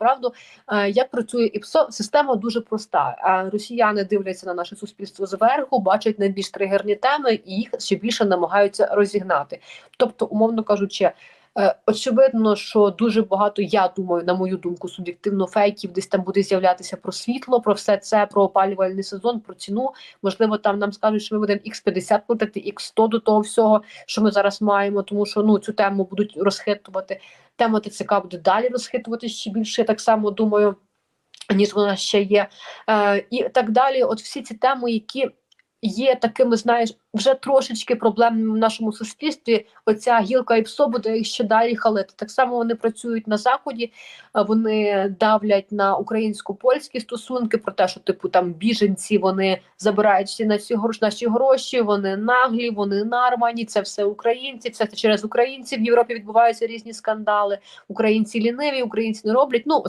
правду. Е, Як працює ІПСО? Система дуже проста. А Росіяни дивляться на наше суспільство зверху, бачать найбільш тригерні теми і їх ще більше намагаються розігнати. Тобто, умовно кажучи. Е, Очевидно, що дуже багато, я думаю, на мою думку, суб'єктивно фейків десь там буде з'являтися про світло, про все це, про опалювальний сезон, про ціну. Можливо, там нам скажуть, що ми будемо X50 платити, X100 до того всього, що ми зараз маємо, тому що ну цю тему будуть розхитувати. Тема ТЦК буде далі розхитувати ще більше, я так само думаю, ніж вона ще є. Е, і так далі. От всі ці теми, які є такими, знаєш, вже трошечки проблемними в нашому суспільстві. Оця гілка і псо буде їх ще далі халити. Так само вони працюють на заході, е, вони давлять на українсько-польські стосунки про те, що типу там біженці вони забирають всі на всі гроші, наші гроші, вони наглі, вони нармані, це все українці, це через українців в Європі відбуваються різні скандали. Українці ліниві, українці не роблять. Ну